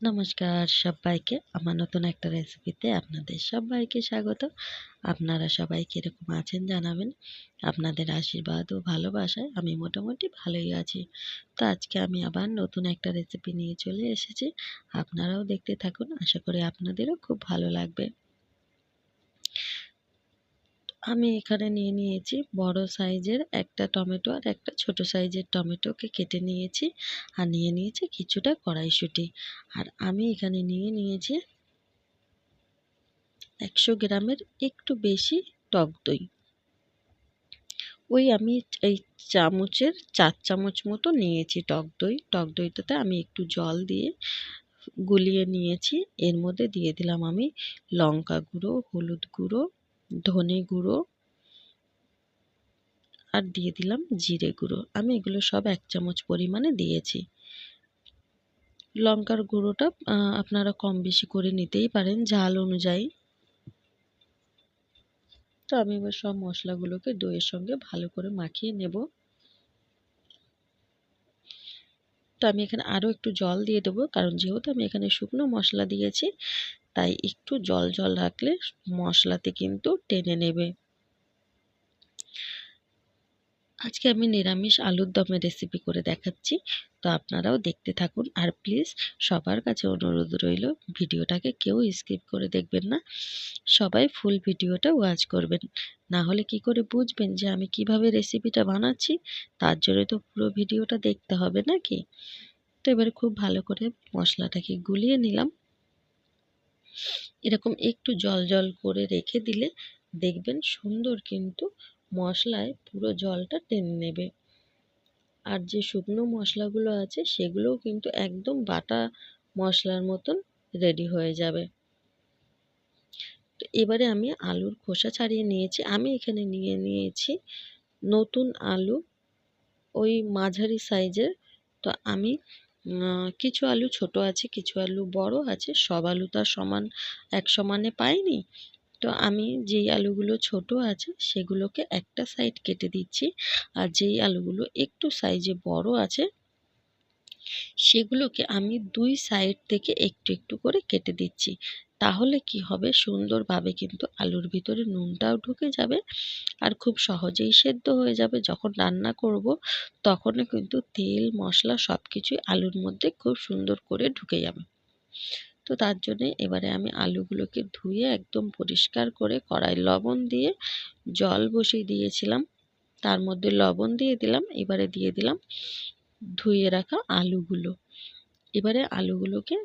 নমস্কার সবাইকে। আমার নতুন একটা রেসিপিতে আপনাদের সবাইকে স্বাগত। আপনারা সবাই কীরকম আছেন জানাবেন। আপনাদের আশীর্বাদ ও ভালোবাসায় আমি মোটামুটি ভালোই আছি। তো আজকে আমি আবার নতুন একটা রেসিপি নিয়ে চলে এসেছি। আপনারাও দেখতে থাকুন। আশা করি আপনাদেরও খুব ভালো লাগবে। আমি এখানে নিয়ে নিয়েছি বড় সাইজের একটা টমেটো আর একটা ছোট সাইজের টমেটোকে কেটে নিয়েছি আর নিয়ে নিয়েছি কিছুটা কড়াইশুঁটি। আর আমি এখানে নিয়ে নিয়েছি একশো গ্রামের একটু বেশি টক দই। ওই আমি এই চামচের চার চামচ মতো নিয়েছি টক দই। টক দইটাতে আমি একটু জল দিয়ে গুলিয়ে নিয়েছি। এর মধ্যে দিয়ে দিলাম আমি লঙ্কা গুঁড়ো, হলুদ গুঁড়ো ধনে গুঁড়ো আর দিয়ে দিলাম জিরে গুঁড়ো। আমি এগুলো সব এক চামচ পরিমাণে দিয়েছি। লঙ্কার গুঁড়োটা আপনারা কম বেশি করে নিতেই পারেন ঝাল অনুযায়ী। তো আমি এবার সব মশলাগুলোকে দইয়ের সঙ্গে ভালো করে মাখিয়ে নেব। তো আমি এখানে আরও একটু জল দিয়ে দেবো, কারণ যেহেতু আমি এখানে শুকনো মশলা দিয়েছি তাই একটু জল জল রাখলে মশলাতে কিন্তু টেনে নেবে। আজকে আমি নিরামিষ আলুর দমের রেসিপি করে দেখাচ্ছি। তো আপনারাও দেখতে থাকুন। আর প্লিজ সবার কাছে অনুরোধ রইল, ভিডিওটাকে কেউ স্কিপ করে দেখবেন না। সবাই ফুল ভিডিওটা ওয়াচ করবেন। না হলে কি করে বুঝবেন যে আমি কীভাবে রেসিপিটা বানাচ্ছি? তার জন্য তো পুরো ভিডিওটা দেখতে হবে নাকি? তো এবারে খুব ভালো করে মশলাটাকে গুলিয়ে নিলাম। এরকম একটু জল জল করে রেখে দিলে দেখবেন সুন্দর কিন্তু মশলায় পুরো জলটা টেনে নেবে। আর যে শুকনো মশলাগুলো আছে সেগুলোও কিন্তু একদম বাটা মশলার মতন রেডি হয়ে যাবে। তো এবারে আমি আলুর খোসা ছাড়িয়ে নিয়েছি। আমি এখানে নিয়ে নিয়েছি নতুন আলু, ওই মাঝারি সাইজের। তো আমি কিছু আলু ছোট আছে, কিছু আলু বড় আছে, সব আলু তো আর সমান, এক সমানে পাইনি। তো আমি যেই আলুগুলো ছোট আছে, সেগুলোকে একটা সাইড কেটে দিচ্ছি। আর যেই আলুগুলো একটু সাইজে বড় আছে, সেগুলোকে আমি দুই সাইড থেকে একটু একটু করে কেটে দিচ্ছি। তাহলে কি হবে? সুন্দরভাবে কিন্তু আলুর ভিতরে নুনটাও ঢুকে যাবে আর খুব সহজেই সেদ্ধ হয়ে যাবে। যখন রান্না করব তখনও কিন্তু তেল, মশলা সব কিছুই আলুর মধ্যে খুব সুন্দর করে ঢুকে যাবে। তো তার জন্যে এবারে আমি আলুগুলোকে ধুয়ে একদম পরিষ্কার করে কড়াই লবণ দিয়ে জল বসিয়ে দিয়েছিলাম। তার মধ্যে লবণ দিয়ে দিলাম, এবারে দিয়ে দিলাম ধুয়ে রাখা আলুগুলো। এবারে আলুগুলোকে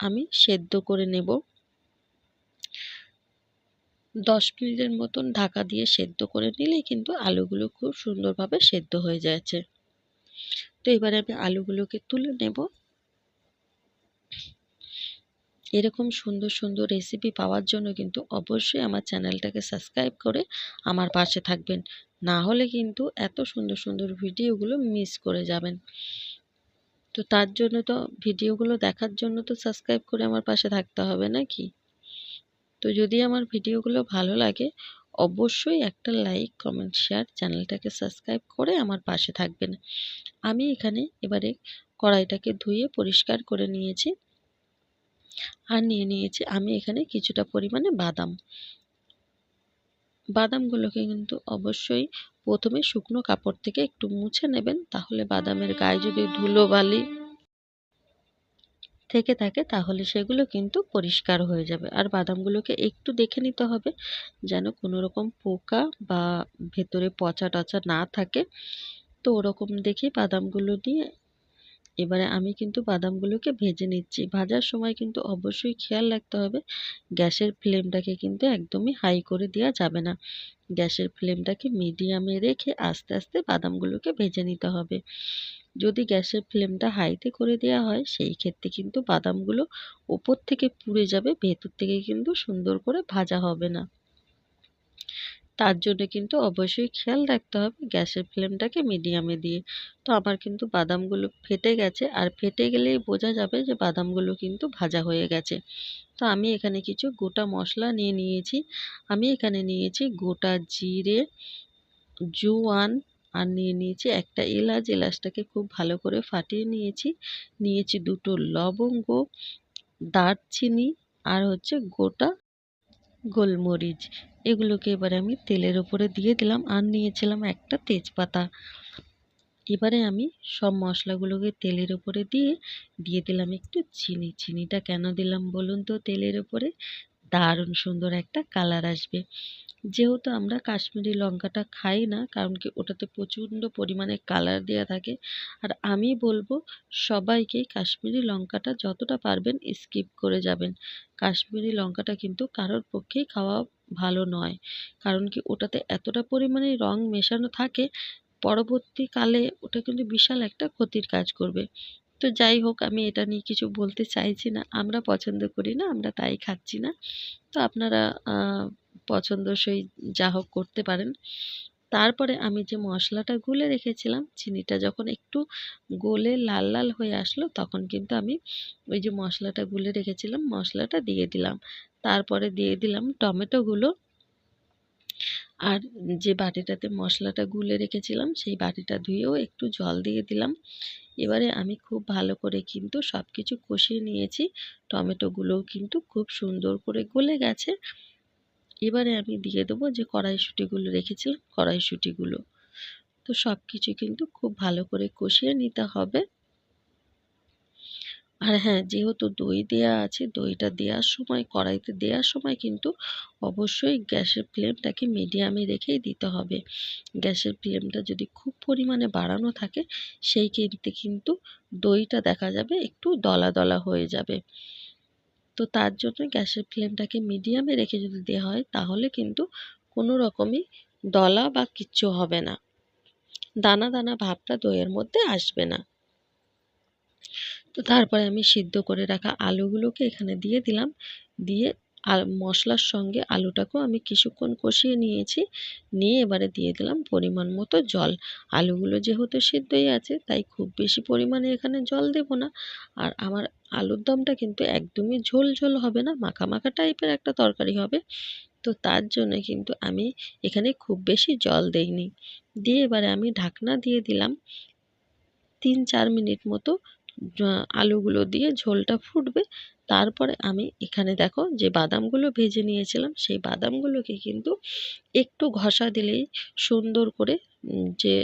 আমি সেদ্ধ করে নেব। দশ মিনিটের মতন ঢাকা দিয়ে সেদ্ধ করে নিলেই কিন্তু আলুগুলো খুব সুন্দরভাবে সেদ্ধ হয়ে যাচ্ছে। তো এবারে আমি আলুগুলোকে তুলে নেব। এরকম সুন্দর সুন্দর রেসিপি পাওয়ার জন্য কিন্তু অবশ্যই আমার চ্যানেলটাকে সাবস্ক্রাইব করে আমার পাশে থাকবেন। না হলে কিন্তু এত সুন্দর সুন্দর ভিডিওগুলো মিস করে যাবেন। তো তার জন্য তো, ভিডিওগুলো দেখার জন্য তো সাবস্ক্রাইব করে আমার পাশে থাকতে হবে নাকি? তো যদি আমার ভিডিওগুলো ভালো লাগে, অবশ্যই একটা লাইক, কমেন্ট, শেয়ার চ্যানেলটাকে সাবস্ক্রাইব করে আমার পাশে থাকবেন। আমি এখানে এবারে কড়াইটাকে ধুয়ে পরিষ্কার করে নিয়েছি। আর নিয়ে নিয়েছি আমি এখানে কিছুটা পরিমাণে বাদাম। বাদামগুলোকে কিন্তু অবশ্যই প্রথমে শুকনো কাপড় থেকে একটু মুছে নেবেন, তাহলে বাদামের গায়ে যদি ধুলো বালি থেকে থাকে, তাহলে সেগুলো কিন্তু পরিষ্কার হয়ে যাবে। আর বাদামগুলোকে একটু দেখে নিতে হবে, যেন কোনো রকম পোকা বা ভেতরে পচা টচা না থাকে। তো ওরকম দেখে বাদামগুলো নিয়ে এবারে আমি কিন্তু বাদামগুলোকে ভেজে নিচ্ছি। ভাজার সময় কিন্তু অবশ্যই খেয়াল রাখতে হবে। গ্যাসের ফ্লেমটাকে কিন্তু একদমই হাই করে দেওয়া যাবে না। গ্যাসের ফ্লেমটাকে মিডিয়ামে রেখে আস্তে আস্তে বাদামগুলোকে ভেজে নিতে হবে। যদি গ্যাসের ফ্লেমটা হাইতে করে দেওয়া হয়, সেই ক্ষেত্রে কিন্তু বাদামগুলো ওপর থেকে পুড়ে যাবে, ভেতর থেকে কিন্তু সুন্দর করে ভাজা হবে না। তার জন্য কিন্তু অবশ্যই খেয়াল রাখতে হবে গ্যাসের ফ্লেমটাকে মিডিয়ামে দিয়ে। তো আমার কিন্তু বাদামগুলো ফেটে গেছে আর ফেটে গেলেই বোঝা যাবে যে বাদামগুলো কিন্তু ভাজা হয়ে গেছে। তো আমি এখানে কিছু গোটা মশলা নিয়ে নিয়েছি। আমি এখানে নিয়েছি গোটা জিরে, জুয়ান আর নিয়ে নিয়েছি একটা এলাচ। এলাচটাকে খুব ভালো করে ফাটিয়ে নিয়েছি। নিয়েছি দুটো লবঙ্গ, দারচিনি আর হচ্ছে গোটা গোলমরিচ। এগুলোকে এবারে আমি তেলের ওপরে দিয়ে দিলাম আর নিয়েছিলাম একটা তেজপাতা। এবারে আমি সব মশলাগুলোকে তেলের ওপরে দিয়ে দিয়ে দিলাম একটু চিনি। চিনিটা কেন দিলাম বলুন তো? তেলের ওপরে দারুণ সুন্দর একটা কালার আসবে। যেহেতু আমরা কাশ্মীরি লঙ্কাটা খাই না, কারণ কি ওটাতে প্রচণ্ড পরিমাণে কালার দেওয়া থাকে। আর আমি বলব সবাইকেই কাশ্মীরি লঙ্কাটা যতটা পারবেন স্কিপ করে যাবেন। কাশ্মীরি লঙ্কাটা কিন্তু কারোর পক্ষেই খাওয়া ভালো নয়। কারণ কি ওটাতে এতটা পরিমাণে রং মেশানো থাকে পরবর্তীকালে ওটা কিন্তু বিশাল একটা ক্ষতির কাজ করবে। তো যাই হোক, আমি এটা নিয়ে কিছু বলতে চাইছি না। আমরা পছন্দ করি না, আমরা তাই খাচ্ছি না। তো আপনারা পছন্দসই যা হোক করতে পারেন। তারপরে আমি যে মশলাটা গুলে রেখেছিলাম, চিনিটা যখন একটু গলে লাল লাল হয়ে আসলো, তখন কিন্তু আমি ওই যে মশলাটা গুলে রেখেছিলাম, মশলাটা দিয়ে দিলাম। তারপরে দিয়ে দিলাম টমেটোগুলো। আর যে বাটিটাতে মশলাটা গুলে রেখেছিলাম, সেই বাটিটা ধুয়েও একটু জল দিয়ে দিলাম। এবারে আমি খুব ভালো করে কিন্তু সব কিছু কষিয়ে নিয়েছি। টমেটোগুলোও কিন্তু খুব সুন্দর করে গলে গেছে। এবারে আমি দিয়ে দেবো যে কড়াইশুঁটিগুলো রেখেছিলাম কড়াইশুঁটিগুলো। তো সব কিছু কিন্তু খুব ভালো করে কষিয়ে নিতে হবে। আর হ্যাঁ যেহেতু দই দেয়া আছে, দইটা দেওয়ার সময়, কড়াইতে দেওয়ার সময় কিন্তু অবশ্যই গ্যাসের ফ্লেমটাকে মিডিয়ামে রেখেই দিতে হবে। গ্যাসের ফ্লেমটা যদি খুব পরিমাণে বাড়ানো থাকে, সেই ক্ষেত্রে কিন্তু দইটা দেখা যাবে একটু দলা দলা হয়ে যাবে। তো তার জন্য গ্যাসের ফ্লেমটাকে মিডিয়ামে রেখে যদি দেওয়া হয়, তাহলে কিন্তু কোনো রকমই দলা বা কিচ্ছু হবে না। দানা দানা ভাবটা দইয়ের মধ্যে আসবে না। তো তারপরে আমি সিদ্ধ করে রাখা আলুগুলোকে এখানে দিয়ে দিলাম। দিয়ে আর মশলার সঙ্গে আলুটাকেও আমি কিছুক্ষণ কষিয়ে নিয়েছি। নিয়ে এবারে দিয়ে দিলাম পরিমাণ মতো জল। আলুগুলো যেহেতু সিদ্ধই আছে, তাই খুব বেশি পরিমাণে এখানে জল দেব না। আর আমার আলুর দমটা কিন্তু একদমই ঝোল ঝোল হবে না, মাখা মাখা টাইপের একটা তরকারি হবে। তো তার জন্য কিন্তু আমি এখানে খুব বেশি জল দেইনি। দিয়ে এবারে আমি ঢাকনা দিয়ে দিলাম। তিন চার মিনিট মতো আলুগুলো দিয়ে ঝোলটা ফুটবে। তারপরে আমি এখানে দেখো যে বাদামগুলো ভেজে নিয়েছিলাম, সেই বাদামগুলোকে কিন্তু একটু ঘষা দিলেই সুন্দর করে যে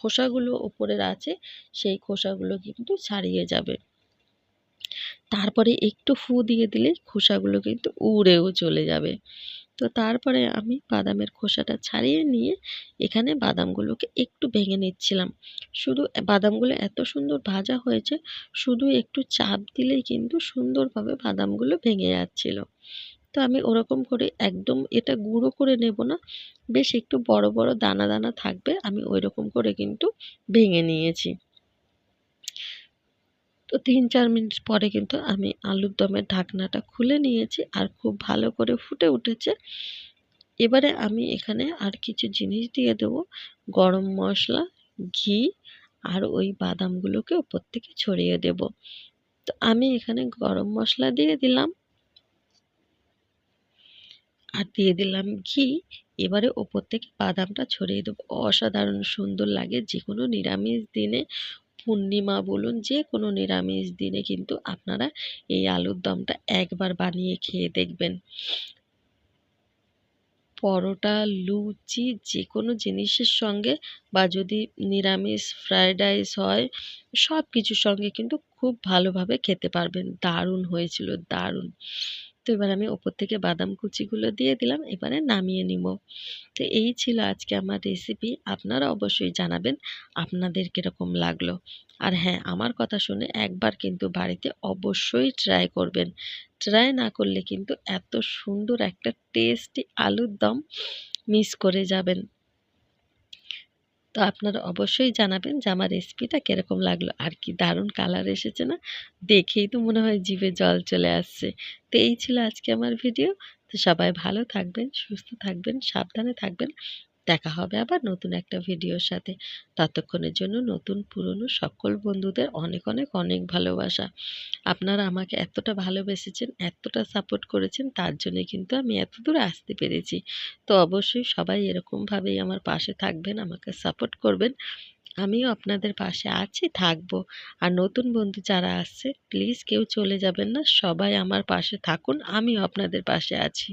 খোসাগুলো ওপরের আছে, সেই খোসাগুলো কিন্তু ছাড়িয়ে যাবে। তারপরে একটু ফু দিয়ে দিলেই খোসাগুলো কিন্তু উড়েও চলে যাবে। তো তারপরে আমি বাদামের খোসাটা ছাড়িয়ে নিয়ে এখানে বাদামগুলোকে একটু ভেঙে নিচ্ছিলাম। শুধু বাদামগুলো এত সুন্দর ভাজা হয়েছে, শুধু একটু চাপ দিলেই কিন্তু সুন্দরভাবে বাদামগুলো ভেঙে যাচ্ছিল। তো আমি ওরকম করে একদম এটা গুঁড়ো করে নেব না, বেশ একটু বড় বড় দানা দানা থাকবে, আমি ওই রকম করে কিন্তু ভেঙে নিয়েছি। তো তিন, চার মিনিট পরে কিন্তু আমি আলুর দমের ঢাকনাটা খুলে নিয়েছি আর খুব ভালো করে ফুটে উঠেছে। এবারে আমি এখানে আর কিছু জিনিস দিয়ে দেবো। গরম মশলা, ঘি আর ওই বাদামগুলোকে ওপর থেকে ছড়িয়ে দেব। তো আমি এখানে গরম মশলা দিয়ে দিলাম। আর দিয়ে দিলাম ঘি। এবারে ওপর থেকে বাদামটা ছড়িয়ে দেবো। অসাধারণ সুন্দর লাগে। যে কোনো নিরামিষ দিনে পূর্ণিমা বলুন যে কোনো নিরামিষ দিনে কিন্তু আপনারা এই আলুর দমটা একবার বানিয়ে খেয়ে দেখবেন। পরোটা, লুচি যে কোনো জিনিসের সঙ্গে বা যদি নিরামিষ ফ্রায়েড রাইস হয় সব কিছুর সঙ্গে কিন্তু খুব ভালোভাবে খেতে পারবেন। দারুণ হয়েছিল, দারুণ। তো এবার আমি ওপর থেকে বাদাম কুচিগুলো দিয়ে দিলাম, এবারে নামিয়ে নিব। তো এই ছিল আজকে আমার রেসিপি আপনারা অবশ্যই জানাবেন আপনাদের কীরকম লাগল। আর হ্যাঁ আমার কথা শুনে একবার কিন্তু বাড়িতে অবশ্যই ট্রাই করবেন। ট্রাই না করলে কিন্তু এত সুন্দর একটা টেস্টি আলুর দম মিস করে যাবেন। তো আপনারা অবশ্যই জানাবেন যে আমার রেসিপিটা কীরকম লাগল। আর কি দারুণ কালার এসেছে না? দেখেই তো মনে হয় জিভে জল চলে আসছে। তো এই ছিল আজকে আমার ভিডিও তো সবাই ভালো থাকবেন, সুস্থ থাকবেন, সাবধানে থাকবেন। দেখা হবে আবার নতুন একটা ভিডিওর সাথে। ততক্ষণের জন্য নতুন, পুরনো সকল বন্ধুদের অনেক অনেক অনেক ভালোবাসা। আপনারা আমাকে এতটা ভালোবেসেছেন, এতটা সাপোর্ট করেছেন, তার জন্য কিন্তু আমি এত দূর আসতে পেরেছি। তো অবশ্যই সবাই এরকমভাবেই আমার পাশে থাকবেন, আমাকে সাপোর্ট করবেন। আমিও আপনাদের পাশে আছি, থাকব। আর নতুন বন্ধু যারা আসছে প্লিজ কেউ চলে যাবেন না, সবাই আমার পাশে থাকুন, আমিও আপনাদের পাশে আছি।